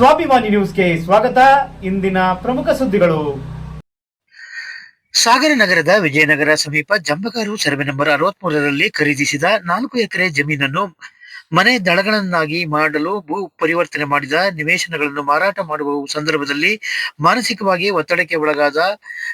ಸ್ವಾಭಿಮಾನಿ ನ್ಯೂಸ್ಗೆ ಸ್ವಾಗತ. ಇಂದಿನ ಪ್ರಮುಖ ಸುದ್ದಿಗಳು. ಸಾಗರ ನಗರದ ವಿಜಯನಗರ ಸಮೀಪ ಜಂಬಗಾರು ಸರ್ವೆ ನಂಬರ್ ಅರವತ್ಮೂರರಲ್ಲಿ ಖರೀದಿಸಿದ ನಾಲ್ಕು ಎಕರೆ ಜಮೀನನ್ನು ಮನೆ ದಳಗಳನ್ನಾಗಿ ಮಾಡಲು ಭೂ ಪರಿವರ್ತನೆ ಮಾಡಿದ ನಿವೇಶನಗಳನ್ನು ಮಾರಾಟ ಮಾಡುವ ಸಂದರ್ಭದಲ್ಲಿ ಮಾನಸಿಕವಾಗಿ ಒತ್ತಡಕ್ಕೆ ಒಳಗಾದ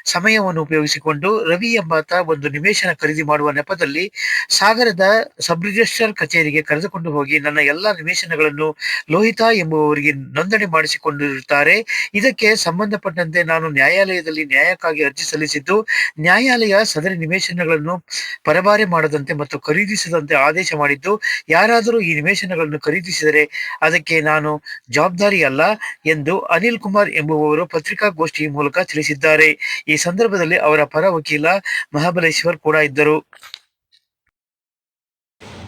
ಸಮಯವನ್ನು ಉಪಯೋಗಿಸಿಕೊಂಡು ರವಿ ಎಂಬಾತ ಒಂದು ನಿವೇಶನ ಖರೀದಿ ಮಾಡುವ ನೆಪದಲ್ಲಿ ಸಾಗರದ ಸಬ್ ರಿಜಿಸ್ಟ್ರಾರ್ ಕಚೇರಿಗೆ ಕರೆದುಕೊಂಡು ಹೋಗಿ ನನ್ನ ಎಲ್ಲಾ ನಿವೇಶನಗಳನ್ನು ಲೋಹಿತಾ ಎಂಬುವವರಿಗೆ ನೋಂದಣಿ ಮಾಡಿಸಿಕೊಂಡಿರುತ್ತಾರೆ. ಇದಕ್ಕೆ ಸಂಬಂಧಪಟ್ಟಂತೆ ನಾನು ನ್ಯಾಯಾಲಯದಲ್ಲಿ ನ್ಯಾಯಕ್ಕಾಗಿ ಅರ್ಜಿ ಸಲ್ಲಿಸಿದ್ದು, ನ್ಯಾಯಾಲಯ ಸದರಿ ನಿವೇಶನಗಳನ್ನು ಪರಭಾರೆ ಮಾಡದಂತೆ ಮತ್ತು ಖರೀದಿಸದಂತೆ ಆದೇಶ ಮಾಡಿದ್ದು, ಯಾರಾದರೂ ಈ ನಿವೇಶನಗಳನ್ನು ಖರೀದಿಸಿದರೆ ಅದಕ್ಕೆ ನಾನು ಜವಾಬ್ದಾರಿ ಅಲ್ಲ ಎಂದು ಅನಿಲ್ ಕುಮಾರ್ ಎಂಬುವವರು ಪತ್ರಿಕಾಗೋಷ್ಠಿ ಮೂಲಕ ತಿಳಿಸಿದ್ದಾರೆ. ಈ ಸಂದರ್ಭದಲ್ಲಿ ಅವರ ಪರ ವಕೀಲ ಮಹಾಬಲೇಶ್ವರ್ ಕೂಡ ಇದ್ದರು.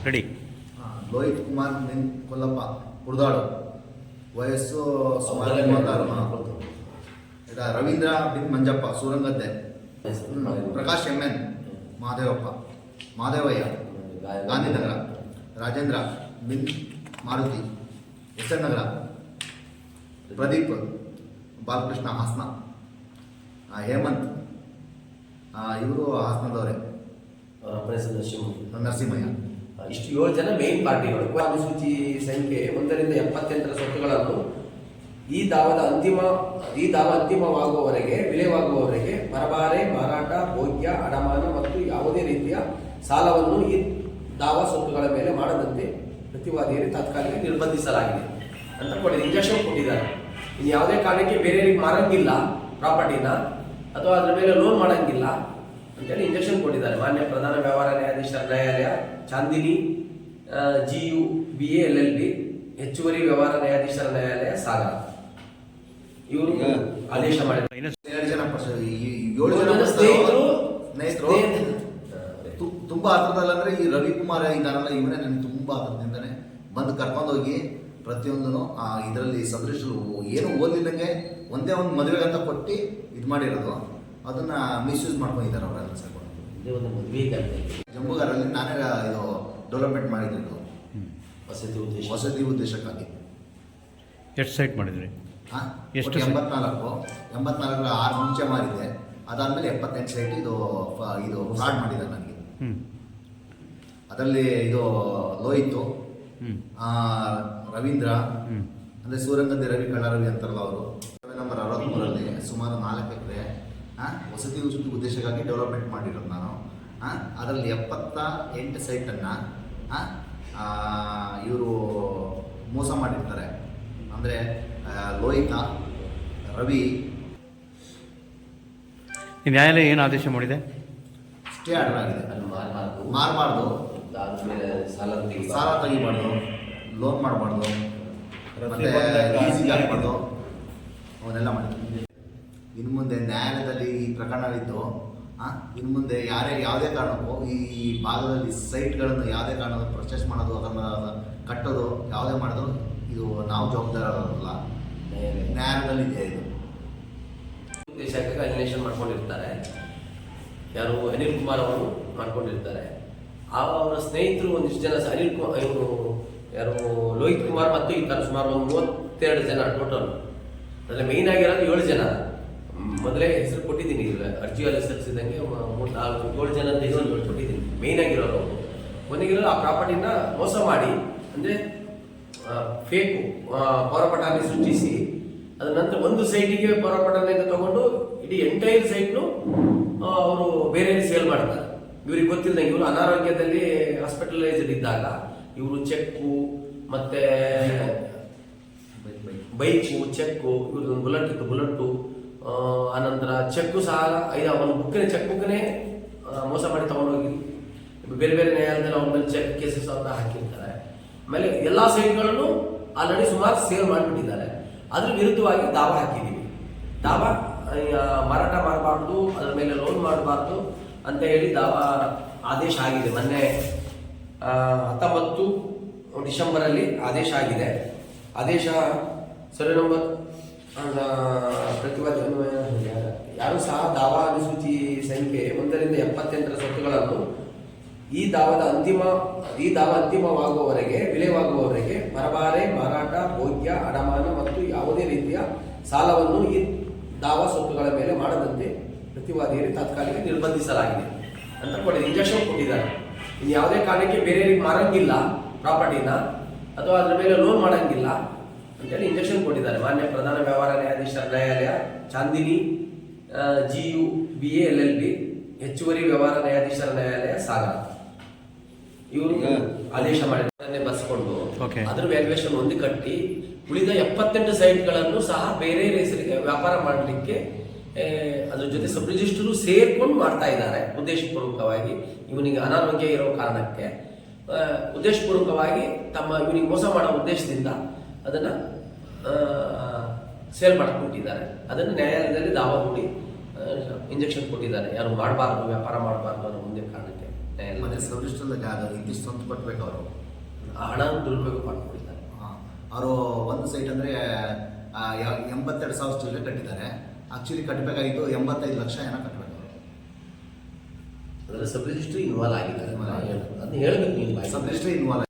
ರೆಡಿ. ಲೋಹಿತ್ ಕುಮಾರ್ ನಿನ್ ಕೊಲ್ಲಪ್ಪ ವಯಸ್ಸು ಸುಮಾರು ಮೂವತ್ತಾರು ಇದ ರವೀಂದ್ರ ಬಿನ್ Manjappa ಸೂರಂಗದ್ದೆ. Prakash M N Madevappa Madevayya Gandhinagar Rajendra. Bin Maruti S N Nagar Pradeep Balakrishna Hassan Hemanth ಇವರು ಹಾಸನದವರೇ. ಅವರ ಅಪರೆಸರ್ ನರಸಿಂಹ. ನರಸಿಂಹಯ್ಯ. ಇಷ್ಟು ಏಳು ಜನ ಮೇನ್ ಪಾರ್ಟಿಗಳು. ಅನುಸೂಚಿ ಸಂಖ್ಯೆ ಒಂದರಿಂದ ಎಪ್ಪತ್ತೆಂಟರ ಸ್ವತ್ತುಗಳನ್ನು ಈ ದಾವದ ಅಂತಿಮ ಈ ದಾವ ಅಂತಿಮವಾಗುವವರೆಗೆ ವಿಲೇವಾಗುವವರೆಗೆ ಪರಬಾರೆ ಮಾರಾಟ ಭೋಗ್ಯ ಅಡಮಾನ ಮತ್ತು ಯಾವುದೇ ರೀತಿಯ ಸಾಲವನ್ನು ಈ ದಾವ ಸ್ವತ್ತುಗಳ ಮೇಲೆ ಮಾಡದಂತೆ ಪ್ರತಿವಾದಿಯಲ್ಲಿ ತಾತ್ಕಾಲಿಕ ನಿರ್ಬಂಧಿಸಲಾಗಿದೆ ಅಂತ ಕೊಟ್ಟಿದೆ. ಇಂಜೆಕ್ಷನ್ ಕೊಟ್ಟಿದ್ದಾರೆ. ಇನ್ನು ಯಾವುದೇ ಕಾರಣಕ್ಕೆ ಬೇರೆಯವರಿಗೆ ಮಾರಂಗಿಲ್ಲ ಪ್ರಾಪರ್ಟಿನ ಅಥವಾ ಅದರ ಮೇಲೆ ಲೋನ್ ಮಾಡಂಗಿಲ್ಲ ಅಂತೇಳಿ ಇಂಜೆಕ್ಷನ್ ಕೊಟ್ಟಿದ್ದಾರೆ. ಮಾನ್ಯ ಪ್ರಧಾನ ವ್ಯವಹಾರ ನ್ಯಾಯಾಧೀಶರ ನ್ಯಾಯಾಲಯ Chandini G U B A L L B ಹೆಚ್ಚುವರಿ ವ್ಯವಹಾರ ನ್ಯಾಯಾಧೀಶರ ನ್ಯಾಯಾಲಯ ಸಾಗರ. ಇವರು ಆದೇಶ ಮಾಡಿದ್ದಾರೆ. ಜನ ಏಳು ಸ್ನೇಹಿತರು ಸ್ನೇಹಿತರು. ತುಂಬಾ ಅರ್ಥದಲ್ಲಂದ್ರೆ ಅಂದ್ರೆ ಈ ರವಿಕುಮಾರ್ ಇದಾರಲ್ಲ ಇವನೇ ನನಗೆ ತುಂಬಾ ಹತ್ರದಿಂದನೇ ಬಂದು ಕರ್ಕೊಂಡೋಗಿ ಪ್ರತಿಯೊಂದನು ಇದರಲ್ಲಿ ಸದೃಶರು ಏನು ಓದಿದಂಗೆ ಒಂದೇ ಒಂದು ಮದುವೆಗೆ ಅಂತ ಕೊಟ್ಟು ಇದು ಮಾಡಿರೋದು. ಅದನ್ನ ಮಿಸ್ಯೂಸ್ ಮಾಡ್ಕೊಂಡಿದ್ದಾರೆ ಅವರೆಲ್ಲ ಸೇರ್ಕೊಂಡು ಇದೇ ಒಂದು ಮದುವೆ ಜಂಬುಗಾರಲ್ಲಿ ನಾನೇ ಇದು ಡೆವಲಪ್ಮೆಂಟ್ ಮಾಡಿದ್ದು ವಸತಿ ಉದ್ದೇಶ. ವಸತಿ ಉದ್ದೇಶಕ್ಕಾಗಿ. ಎಷ್ಟು ಸೈಟ್ ಮಾಡಿದ್ರಿ? ಹಾಂ? ಎಷ್ಟು ಎಂಬತ್ನಾಲ್ಕು. ಎಂಬತ್ನಾಲ್ಕು ಆರು ಮುಂಚೆ ಮಾರಿದೆ ಅದಾದಮೇಲೆ ಎಪ್ಪತ್ತೆಂಟು ಸೈಟ್ ಇದು ಫ- ಇದು ಫ್ರಾಡ್ ಮಾಡಿದ್ದಾರೆ ನನಗೆ. ಹ್ಮ್. ಅದರಲ್ಲಿ ಇದು ಲೋಹಿತು ರವೀಂದ್ರ ಅಂದರೆ ಸೂರಂಗದ್ದೆ ರವಿ ಕಳ್ಳರವಿ ಅಂತಾರಲ್ಲ ಅವರು. ನಂಬರ್ ಅರವತ್ತ್ಮೂರಲ್ಲಿ ಸುಮಾರು ನಾಲ್ಕು ಎಕರೆ ವಸತಿ ಉದ್ದೇಶಕ್ಕಾಗಿ ಡೆವಲಪ್ಮೆಂಟ್ ಮಾಡಿರೋದು ನಾನು. ಅದರಲ್ಲಿ ಎಪ್ಪತ್ತ ಎಂಟು ಸೈಟನ್ನು ಇವರು ಮೋಸ ಮಾಡಿರ್ತಾರೆ. ಅಂದರೆ ಲೋಹಿತ ರವಿ. ನ್ಯಾಯಾಲಯ ಏನು ಆದೇಶ ಮಾಡಿದೆ? ಸ್ಟೇ ಆರ್ಡರ್ ಆಗಿದೆ ಮಾರಬಾರ್ದು. ಅದಾದ್ಮೇಲೆ ಸಾಲ ತೆಗಿಬಾರ್ದು. ಸಾಲ ತೆಗಿಬಾರ್ದು ಲೋನ್ ಮಾಡಬಾರ್ದು ಮತ್ತೆ ಲೀಸಿಗೆ ಹಾಕ್ಬಾರ್ದು ಅವನ್ನೆಲ್ಲ ಮಾಡಿದ್ವಿ ಇನ್ನು ಮುಂದೆ ನ್ಯಾಯಾಲಯದಲ್ಲಿ ಈ ಪ್ರಕರಣವಿದ್ದು ಇನ್ನು ಮುಂದೆ ಯಾರೇ ಯಾವುದೇ ಕಾರಣಕ್ಕೂ ಈ ಭಾಗದಲ್ಲಿ ಸೈಟ್ಗಳನ್ನು ಯಾವುದೇ ಕಾರಣಕ್ಕೂ ಪರ್ಚೇಸ್ ಮಾಡೋದು ಅದನ್ನು ಕಟ್ಟೋದು ಯಾವುದೇ ಮಾಡೋದು ಇದು ನಾವು ಜವಾಬ್ದಾರರಲ್ಲ. ನ್ಯಾಯಾಲಯ. ನ್ಯಾಯಾಲಯದಲ್ಲಿ ಇದೆ ಇದು. ಉದ್ದೇಶಕ್ಕಾಗಿ ಅನ್ವೇಷಣೆ ಮಾಡ್ಕೊಂಡಿರ್ತಾರೆ. ಯಾರು ಅನಿಲ್ ಕುಮಾರ್ ಅವರು ಮಾಡ್ಕೊಂಡಿರ್ತಾರೆ. ಆ ಅವರ ಸ್ನೇಹಿತರು ಒಂದಿಷ್ಟು ಜನ ಅನಿಲ್ ಕುಮಾರ್, ಇವರು ಯಾರು, ಲೋಹಿತ್ ಕುಮಾರ್ ಮತ್ತು ಈ ತರ ಸುಮಾರು ಒಂದು ಮೂವತ್ತೆರಡು ಜನ ಟೋಟಲ್ ಅದರಲ್ಲಿ ಮೇಯ್ನ್ ಆಗಿರೋದು ಏಳು ಜನ. ಮೊದಲೇ ಹೆಸರು ಕೊಟ್ಟಿದ್ದೀನಿ ಅರ್ಜಿಯಲ್ಲಿ ಸಲ್ಲಿಸಿದಂಗೆ ಏಳು ಜನ ಹೆಸರು ಕೊಟ್ಟಿದ್ದೀನಿ. ಮೇಯ್ನ್ ಆಗಿರೋರು ಒಂದಿಗಿರೋ ಆ ಪ್ರಾಪರ್ಟಿನ ಮೋಸ ಮಾಡಿ, ಅಂದರೆ ಫೇಕು ಪೌರಪಟಾಣಿ ಸೃಷ್ಟಿಸಿ ಅದ ನಂತರ ಒಂದು ಸೈಟಿಗೆ ಪೌರಪಟಾಣಿಯಿಂದ ತಗೊಂಡು, ಇಡೀ ಎಂಟೈರ್ ಸೈಟ್ನು ಅವರು ಬೇರೆ ಸೇಲ್ ಮಾಡ್ತಾರೆ. ಇವ್ರಿಗೆ ಗೊತ್ತಿಲ್ಲ ಇವರು ಅನಾರೋಗ್ಯದಲ್ಲಿ ಹಾಸ್ಪಿಟಲೈಸ್ಡ್ ಇದ್ದಾಗ ಇವರು ಚೆಕ್ಕು ಮತ್ತೆ ಬೈಕು, ಚೆಕ್ಕು, ಇವ್ರದ್ದು ಬುಲೆಟ್ ಇತ್ತು, ಬುಲೆಟ್ಟು ಆನಂತರ ಚೆಕ್ಕು ಸಹ ಐದು, ಒಂದು ಬುಕ್ಕಿನ ಚೆಕ್ ಮೋಸ ಮಾಡಿ ತಗೊಂಡೋಗಿ ಬೇರೆ ಬೇರೆ ನ್ಯಾಯಾಲಯದಲ್ಲಿ ಅವ್ರ ಮೇಲೆ ಚೆಕ್ ಕೇಸಸ್ ಅಂತ ಹಾಕಿರ್ತಾರೆ. ಆಮೇಲೆ ಎಲ್ಲ ಸೈಟ್ಗಳನ್ನು ಆಲ್ರೆಡಿ ಸುಮಾರು ಸೇಲ್ ಮಾಡಿಬಿಟ್ಟಿದ್ದಾರೆ. ಅದ್ರ ವಿರುದ್ಧವಾಗಿ ದಾವ ಹಾಕಿದ್ದೀವಿ. ದಾವ ಮಾರಾಟ ಮಾಡಬಾರ್ದು, ಅದ್ರ ಮೇಲೆ ಲೋನ್ ಮಾಡಬಾರ್ದು ಅಂತ ಹೇಳಿ ಆದೇಶ ಆಗಿದೆ. ಮೊನ್ನೆ ಹತ್ತೊಂಬತ್ತು ಡಿಸೆಂಬರಲ್ಲಿ ಆದೇಶ ಆಗಿದೆ. ಆದೇಶ ಸರ್ವೆ ನಂಬರ್ ಅನ್ವಯ ಯಾರು ಸಹ ದಾವಾ ಅನುಸೂಚಿ ಸಂಖ್ಯೆ ಒಂದರಿಂದ ಎಪ್ಪತ್ತೆಂಟರ ಸ್ವತ್ತುಗಳನ್ನು ಈ ದಾವದ ಅಂತಿಮ, ಈ ದಾವ ಅಂತಿಮವಾಗುವವರೆಗೆ, ವಿಲೇವಾಗುವವರೆಗೆ ಪರಬಾರೆ ಮಾರಾಟ, ಭೋಗ್ಯ, ಅಡಮಾನ ಮತ್ತು ಯಾವುದೇ ರೀತಿಯ ಸಾಲವನ್ನು ಈ ದಾವಾ ಸ್ವತ್ತುಗಳ ಮೇಲೆ ಮಾಡದಂತೆ ಪ್ರತಿವಾದಿಯಲ್ಲಿ ತಾತ್ಕಾಲಿಕ ನಿರ್ಬಂಧಿಸಲಾಗಿದೆ ಅಂತ ಕೊಡಿ ಇಂಜೆಕ್ಷನ್ ಕೊಟ್ಟಿದ್ದಾರೆ. ಇನ್ನು ಯಾವುದೇ ಕಾರಣಕ್ಕೆ ಬೇರೆಯವರಿಗೆ ಮಾರಂಗಿಲ್ಲ ಪ್ರಾಪರ್ಟಿನ ಅಥವಾ ಅದ್ರ ಮೇಲೆ ಲೋನ್ ಮಾಡಂಗಿಲ್ಲ ಅಂತೇಳಿ ಇಂಜೆಕ್ಷನ್ ಕೊಟ್ಟಿದ್ದಾರೆ. ಮಾನ್ಯ ಪ್ರಧಾನ ವ್ಯವಹಾರ ನ್ಯಾಯಾಧೀಶರ ನ್ಯಾಯಾಲಯ Chandini G U B A L L B ಹೆಚ್ಚುವರಿ ವ್ಯವಹಾರ ನ್ಯಾಯಾಧೀಶರ ನ್ಯಾಯಾಲಯ ಸಾಗರ. ಇವರು ಆದೇಶ ಮಾಡಿದ್ದನ್ನೇ ಬಸ್ಕೊಂಡು. ಅದ್ರ ವ್ಯಾಲ್ಯೂಯೇಷನ್ ಒಂದು ಕಟ್ಟಿ ಉಳಿದ ಎಪ್ಪತ್ತೆಂಟು ಸೈಟ್ಗಳನ್ನು ಸಹ ಬೇರೆ ಹೆಸರಿಗೆ ವ್ಯಾಪಾರ ಮಾಡಲಿಕ್ಕೆ ಅದ್ರ ಜೊತೆ ಸಬ್ ರಿಜಿಸ್ಟರು ಸೇರ್ಕೊಂಡು ಮಾಡ್ತಾ ಇದ್ದಾರೆ ಉದ್ದೇಶಪೂರ್ವಕವಾಗಿ ಇವನಿಗೆ ಅನಾರೋಗ್ಯ ಇರೋ ಕಾರಣಕ್ಕೆ. ಉದ್ದೇಶಪೂರ್ವಕವಾಗಿ ತಮ್ಮ ಇವನಿಗೆ ಮೋಸ ಮಾಡೋ ಉದ್ದೇಶದಿಂದ ಅದನ್ನ ಸೇಲ್ ಮಾಡ್ಕೊಟ್ಟಿದ್ದಾರೆ. ಅದನ್ನು ನ್ಯಾಯಾಲಯದಲ್ಲಿ ದಾವ ಹೂಡಿ ಇಂಜೆಕ್ಷನ್ ಕೊಟ್ಟಿದ್ದಾರೆ. ಯಾರು ಮಾಡಬಾರ್ದು ವ್ಯಾಪಾರ ಮಾಡಬಾರ್ದು ಅನ್ನೋ ಮುಂದೆ ಕಾರಣಕ್ಕೆ ಅದು ಇಂತಿಷ್ಟು ಸ್ವಂತ ಅವರು. ಆ ಹಣ ದುರುಪಯೋಗ ಮಾಡ್ಕೊಂಡಿದ್ದಾರೆ ಅವರು ಒಂದು ಸೈಟ್ ಅಂದರೆ ಎಂಬತ್ತೆರಡು ಸಾವಿರ ಚಿಲ್ಲರೆ ಕಟ್ಟಿದ್ದಾರೆ. ಆಕ್ಚುಲಿ ಕಟ್ಟಬೇಕಾಗಿತ್ತು ಎಂಬತ್ತೈದು ಲಕ್ಷ ಏನೋ ಕಟ್ಟಬೇಕು ಸಬ್ ರಿಜಿಸ್ಟ್ರಿ ಇನ್ವಾಲ್ವ್ ಆಗಿದೆ ಅದನ್ನ ಹೇಳ್ಬೇಕು ನೀವು. ಸಬ್ ರಿಜಿಸ್ಟ್ರಿ ಇನ್ವಾಲ್ವ್